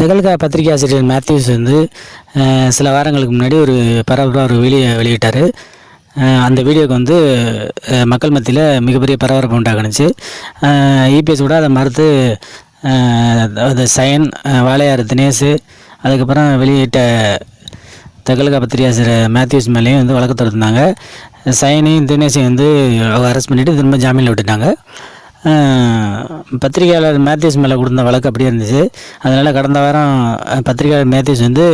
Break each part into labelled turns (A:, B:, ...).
A: தெகல்கா பத்திரிகை ஆசிரியர் மேத்யூஸ் வந்து சில வாரங்களுக்கு முன்னாடி ஒரு பரபரப்பாக ஒரு வீடியோ வெளியிட்டார். அந்த வீடியோக்கு வந்து மக்கள் மத்தியில் மிகப்பெரிய பரபரப்பு உண்டாக்குனுச்சு. இபிஎஸ் கூட அதை மறுத்து அது சயன் வாழையார் வாளையார் தினேஷ் அதுக்கப்புறம் வெளியிட்ட தெகல்கா பத்திரிகாசிரியர் மேத்யூஸ் மேலேயும் வந்து வழக்கு தொடர்ந்தாங்க சயனையும் தினேஷையும் வந்து அரெஸ்ட் பண்ணிவிட்டு திரும்ப ஜாமீனில் விட்டுட்டாங்க. பத்திரிகையாளர் மேத்யூஸ் மேலே கொடுத்த வழக்கு அப்படியே இருந்துச்சு. அதனால் கடந்த வாரம் பத்திரிகையாளர் மேத்யூஸ் வந்து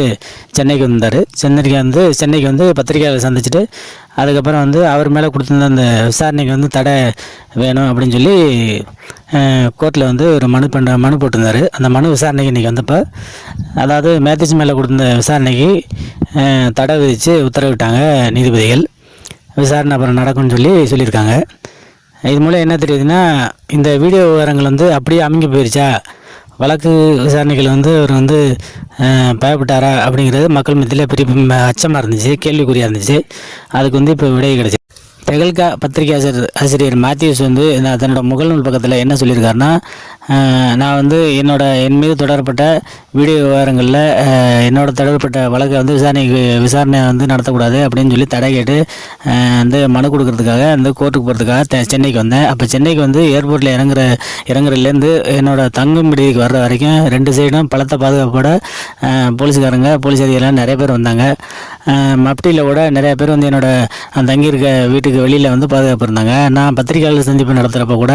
A: சென்னைக்கு வந்தார். சென்னைக்கு வந்து சென்னைக்கு வந்து பத்திரிகையாளர் சந்திச்சுட்டு அதுக்கப்புறம் வந்து அவர் மேலே கொடுத்துருந்த அந்த விசாரணைக்கு வந்து தடை வேணும் அப்படின்னு சொல்லி கோர்ட்டில் வந்து ஒரு மனு பண்ண மனு போட்டிருந்தார். அந்த மனு விசாரணைக்கு இன்றைக்கி வந்தப்போ அதாவது மேத்யூஸ் மேலே கொடுத்த விசாரணைக்கு தடை விதித்து உத்தரவிட்டாங்க நீதிபதிகள். விசாரணை அப்புறம் நடக்கும்னு சொல்லி சொல்லியிருக்காங்க. இது மூலம் என்ன தெரியுதுன்னா இந்த வீடியோ விவரங்கள் வந்து அப்படியே அமைஞ்சு போயிருச்சா? வழக்கு விசாரணைகள் வந்து அவர் வந்து பயப்பட்டாரா அப்படிங்கிறது மக்கள் மத்தியில் பெரிய ம- அச்சமாக இருந்துச்சு கேள்விக்குறியாக இருந்துச்சு. அதுக்கு வந்து இப்போ விடை கிடைச்சி. தெகல்கா பத்திரிகை ஆசிரியர் ஆசிரியர் மேத்யூஸ் வந்து நான் தன்னோட முகநூல் பக்கத்தில் என்ன சொல்லியிருக்காருன்னா நான் வந்து என்னோட என் மீது தொடரப்பட்ட வீடியோ விவகாரங்களில் என்னோட தொடரப்பட்ட வழக்கை வந்து விசாரணைக்கு விசாரணை வந்து நடத்தக்கூடாது அப்படின்னு சொல்லி தடை கேட்டு வந்து மனு கொடுக்கறதுக்காக வந்து கோர்ட்டுக்கு போகிறதுக்காக தெ- சென்னைக்கு வந்தேன். அப்போ சென்னைக்கு வந்து ஏர்போர்ட்டில் இறங்குற இறங்குறதுலேருந்து என்னோட தங்கும் விடுதிக்கு வர்ற வரைக்கும் ரெண்டு சைடும் பலத்த பாதுகாப்போட போலீஸ்காரங்க போலீஸ் அதிகாரிலாம் நிறைய பேர் வந்தாங்க. மப்டியில் கூட நிறைய பேர் வந்து என்னோட தங்கியிருக்க வீட்டுக்கு வெளியில் வந்து பாதுகாப்பு இருந்தாங்க. நான் பத்திரிகையாளர் சந்திப்பு நடத்துகிறப்ப கூட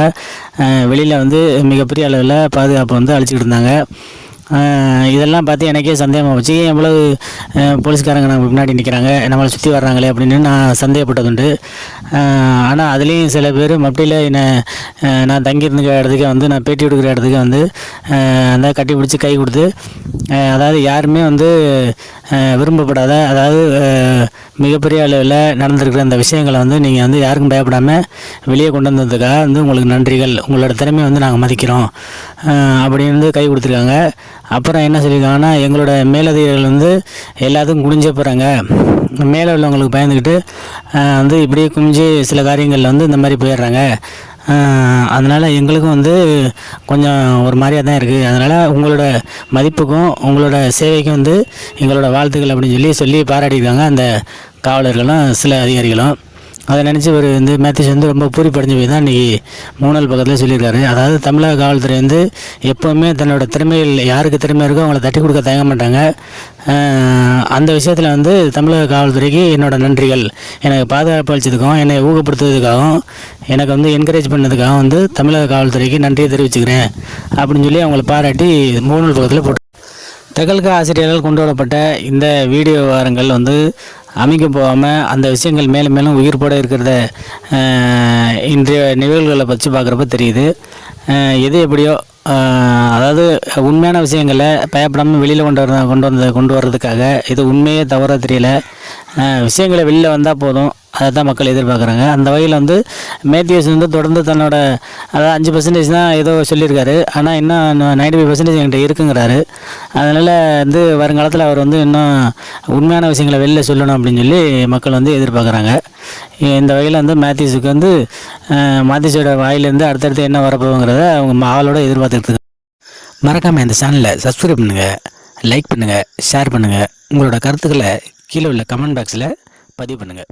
A: வெளியில் வந்து மிகப்பெரிய அளவில் பாதுகாப்பு வந்து அழிச்சிக்கிட்டு இருந்தாங்க. இதெல்லாம் பார்த்து எனக்கே சந்தேகமாக போச்சு. எவ்வளவு போலீஸ்காரங்க நம்ம முன்னாடி நிற்கிறாங்க நம்மளை சுற்றி வர்றாங்களே அப்படின்னு நான் சந்தேகப்பட்டதுண்டு. ஆனால் அதுலேயும் சில பேர் மப்டியில் என்னை நான் தங்கியிருந்துக்கிற இடத்துக்கு வந்து நான் பேட்டி கொடுக்குற இடத்துக்கு வந்து அந்த கட்டி பிடிச்சி கை கொடுத்து அதாவது யாருமே வந்து விரும்பப்படாத அதாவது மிகப்பெரிய அளவில் நடந்திருக்கிற அந்த விஷயங்களை வந்து நீங்கள் வந்து யாருக்கும் பயப்படாமல் வெளியே கொண்டு வந்ததுக்காக வந்து உங்களுக்கு நன்றிகள். உங்களோட திறமையை வந்து நாங்கள் மதிக்கிறோம். அப்படின்னு வந்து கை கொடுத்துருக்காங்க. அப்புறம் என்ன சொல்லியிருக்காங்கன்னா எங்களோட மேலதிகாரிகள் வந்து எல்லாத்துக்கும் குனிஞ்சே போகிறாங்க மேலே உள்ளவங்களுக்கு பயந்துக்கிட்டு வந்து இப்படியே குனிஞ்சு சில காரியங்களில் வந்து இந்த மாதிரி போயிடுறாங்க. அதனால் எங்களுக்கும் வந்து கொஞ்சம் ஒரு மாதிரியாக தான் இருக்குது அதனால் உங்களோட மதிப்புக்கும் உங்களோட சேவைக்கும் வந்து எங்களோட வாழ்த்துக்கள் அப்படின்னு சொல்லி சொல்லி பாராட்டியிருக்காங்க அந்த காவலர்களும் சில அதிகாரிகளும். அதை நினச்சி ஒரு வந்து மேத்திஸ் வந்து ரொம்ப பூரிப்படைஞ்சு போய் தான் இன்றைக்கி மூணல் பக்கத்தில் சொல்லியிருக்காரு. அதாவது தமிழக காவல்துறை வந்து எப்போவுமே தன்னோட திறமைகள் யாருக்கு திறமை இருக்கோ அவங்கள தட்டி கொடுக்க தயங்க மாட்டாங்க. அந்த விஷயத்தில் வந்து தமிழக காவல்துறைக்கு என்னோடய நன்றிகள். எனக்கு பாதுகாப்பு அளித்ததுக்கும் என்னை ஊக்கப்படுத்துவதுக்காகவும் எனக்கு வந்து என்கரேஜ் பண்ணதுக்காகவும் வந்து தமிழக காவல்துறைக்கு நன்றியை தெரிவிச்சுக்கிறேன். அப்படின்னு சொல்லி அவங்கள பாராட்டி மூணு பக்கத்தில் போட்டு தகல்க ஆசிரியர்கள் கொண்டு வரப்பட்ட இந்த வீடியோ விவகாரங்கள் வந்து அமைக்க போகாமல் அந்த விஷயங்கள் மேலும் மேலும் உயிர்ப்போட இருக்கிறத இன்றைய நிகழ்வுகளை வச்சு பார்க்குறப்ப தெரியுது. எது எப்படியோ அதாவது உண்மையான விஷயங்களை பயப்படாமல் வெளியில் கொண்டு வர கொண்டு வந்த கொண்டு வர்றதுக்காக இது உண்மையே தவற தெரியல. விஷயங்களை வெளியில் வந்தால் போதும். அதை தான் மக்கள் எதிர்பார்க்குறாங்க. அந்த வகையில் வந்து மேத்யூஸ் வந்து தொடர்ந்து தன்னோட அதாவது அஞ்சு பர்சன்டேஜ் தான் ஏதோ சொல்லியிருக்காரு. ஆனால் இன்னும் நைன்டி ஃபைவ் பர்சன்டேஜ் என்கிட்ட இருக்குங்கிறாரு. அதனால் வந்து வருங்காலத்தில் அவர் வந்து இன்னும் உண்மையான விஷயங்களை வெளில சொல்லணும் அப்படின்னு சொல்லி மக்கள் வந்து எதிர்பார்க்குறாங்க. இந்த வகையில் வந்து மேத்யூஸுக்கு வந்து மேத்யூஸோட வாயிலேருந்து அடுத்தடுத்து என்ன வரப்போங்கிறத அவங்க ஆளோட எதிர்பார்த்துருக்கு மறக்காமல் இந்த சேனலை சப்ஸ்கிரைப் பண்ணுங்கள் லைக் பண்ணுங்கள் ஷேர் பண்ணுங்கள் உங்களோட கருத்துக்களை கீழே உள்ள கமெண்ட் பாக்ஸில் பதிவு பண்ணுங்கள்